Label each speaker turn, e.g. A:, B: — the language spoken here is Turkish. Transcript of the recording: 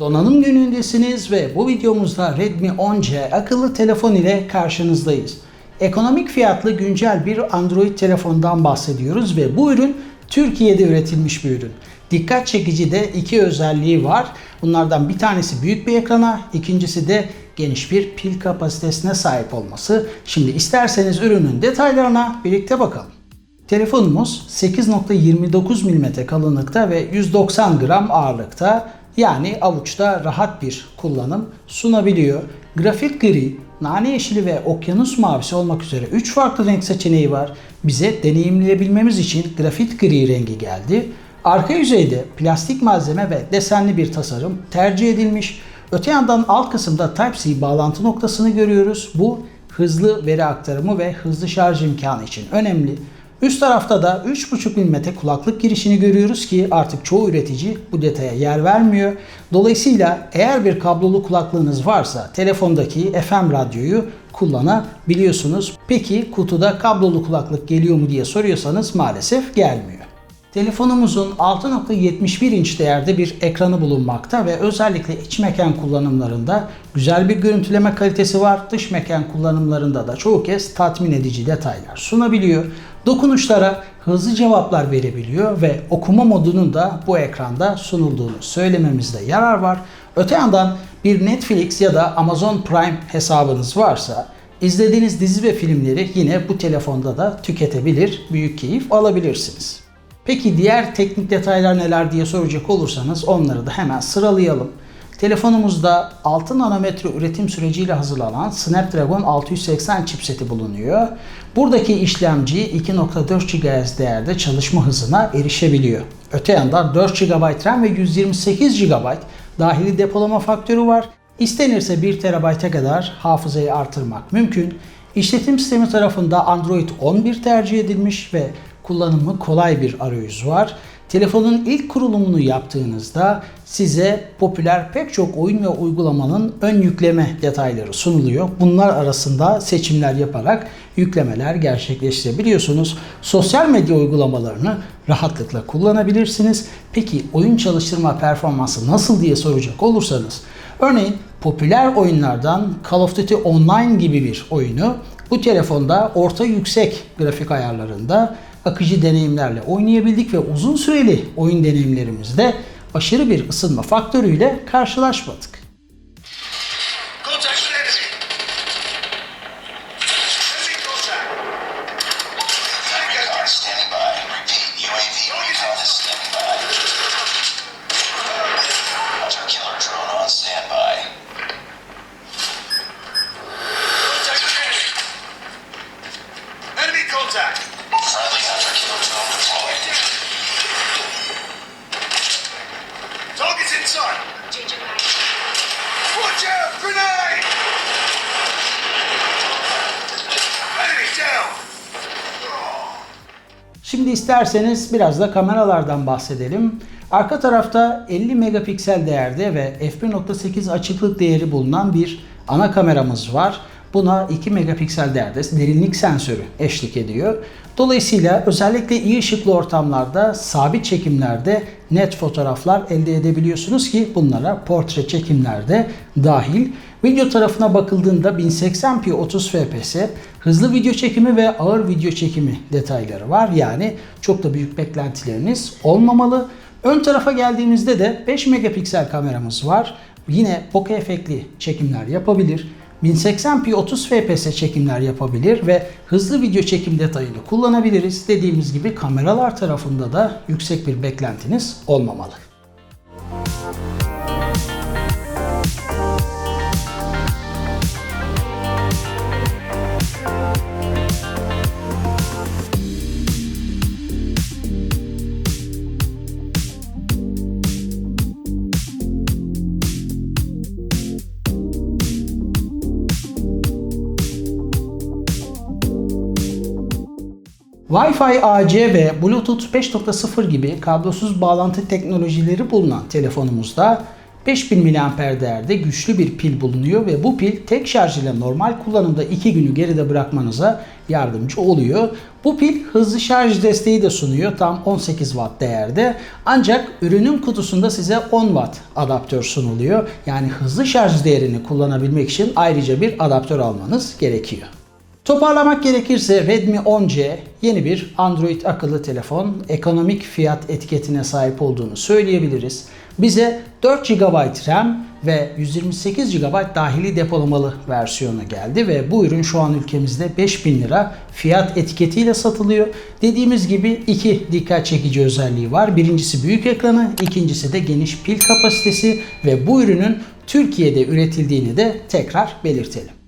A: Donanım günündesiniz ve bu videomuzda Redmi 10C akıllı telefon ile karşınızdayız. Ekonomik fiyatlı güncel bir Android telefondan bahsediyoruz ve bu ürün Türkiye'de üretilmiş bir ürün. Dikkat çekici de iki özelliği var. Bunlardan bir tanesi büyük bir ekrana, ikincisi de geniş bir pil kapasitesine sahip olması. Şimdi isterseniz ürünün detaylarına birlikte bakalım. Telefonumuz 8.29 mm kalınlıkta ve 190 gram ağırlıkta. Yani avuçta rahat bir kullanım sunabiliyor. Grafik gri, nane yeşili ve okyanus mavisi olmak üzere 3 farklı renk seçeneği var. Bize deneyimleyebilmemiz için grafit gri rengi geldi. Arka yüzeyde plastik malzeme ve desenli bir tasarım tercih edilmiş. Öte yandan alt kısımda Type-C bağlantı noktasını görüyoruz. Bu hızlı veri aktarımı ve hızlı şarj imkanı için önemli. Üst tarafta da 3.5 mm kulaklık girişini görüyoruz ki artık çoğu üretici bu detaya yer vermiyor. Dolayısıyla eğer bir kablolu kulaklığınız varsa telefondaki FM radyoyu kullanabiliyorsunuz. Peki kutuda kablolu kulaklık geliyor mu diye soruyorsanız maalesef gelmiyor. Telefonumuzun 6.71 inç değerde bir ekranı bulunmakta ve özellikle iç mekan kullanımlarında güzel bir görüntüleme kalitesi var. Dış mekan kullanımlarında da çoğu kez tatmin edici detaylar sunabiliyor. Dokunuşlara hızlı cevaplar verebiliyor ve okuma modunun da bu ekranda sunulduğunu söylememizde yarar var. Öte yandan bir Netflix ya da Amazon Prime hesabınız varsa izlediğiniz dizi ve filmleri yine bu telefonda da tüketebilir, büyük keyif alabilirsiniz. Peki diğer teknik detaylar neler diye soracak olursanız onları da hemen sıralayalım. Telefonumuzda 6 nanometre üretim süreciyle hazırlanan Snapdragon 680 chipseti bulunuyor. Buradaki işlemci 2.4 GHz değerde çalışma hızına erişebiliyor. Öte yandan 4 GB RAM ve 128 GB dahili depolama faktörü var. İstenirse 1 TB'e kadar hafızayı artırmak mümkün. İşletim sistemi tarafında Android 11 tercih edilmiş ve kullanımı kolay bir arayüz var. Telefonun ilk kurulumunu yaptığınızda size popüler pek çok oyun ve uygulamanın ön yükleme detayları sunuluyor. Bunlar arasında seçimler yaparak yüklemeler gerçekleştirebiliyorsunuz. Sosyal medya uygulamalarını rahatlıkla kullanabilirsiniz. Peki oyun çalıştırma performansı nasıl diye soracak olursanız örneğin popüler oyunlardan Call of Duty Online gibi bir oyunu bu telefonda orta yüksek grafik ayarlarında akıcı deneyimlerle oynayabildik ve uzun süreli oyun deneyimlerimizde aşırı bir ısınma faktörüyle karşılaşmadık.
B: Changing back.
C: Watch out! Grenade!
A: Şimdi isterseniz biraz da kameralardan bahsedelim. Arka tarafta 50 megapiksel değerde ve f1.8 açıklık değeri bulunan bir ana kameramız var. Buna 2 megapiksel değerde derinlik sensörü eşlik ediyor. Dolayısıyla özellikle iyi ışıklı ortamlarda sabit çekimlerde net fotoğraflar elde edebiliyorsunuz ki bunlara portre çekimlerde dahil. Video tarafına bakıldığında 1080p 30 fps, hızlı video çekimi ve ağır video çekimi detayları var. Yani çok da büyük beklentileriniz olmamalı. Ön tarafa geldiğimizde de 5 megapiksel kameramız var. Yine bokeh efektli çekimler yapabilir. 1080p 30 fps çekimler yapabilir ve hızlı video çekim detayını kullanabiliriz. Dediğimiz gibi kameralar tarafında da yüksek bir beklentiniz olmamalı. Wi-Fi AC ve Bluetooth 5.0 gibi kablosuz bağlantı teknolojileri bulunan telefonumuzda 5000 mAh değerde güçlü bir pil bulunuyor ve bu pil tek şarj ile normal kullanımda 2 günü geride bırakmanıza yardımcı oluyor. Bu pil hızlı şarj desteği de sunuyor tam 18 watt değerde. Ancak ürünün kutusunda size 10 watt adaptör sunuluyor. Yani hızlı şarj değerini kullanabilmek için ayrıca bir adaptör almanız gerekiyor. Toparlamak gerekirse Redmi 10C yeni bir Android akıllı telefon ekonomik fiyat etiketine sahip olduğunu söyleyebiliriz. Bize 4 GB RAM ve 128 GB dahili depolamalı versiyonu geldi ve bu ürün şu an ülkemizde 5000 lira fiyat etiketiyle satılıyor. Dediğimiz gibi iki dikkat çekici özelliği var. Birincisi büyük ekranı, ikincisi de geniş pil kapasitesi ve bu ürünün Türkiye'de üretildiğini de tekrar belirtelim.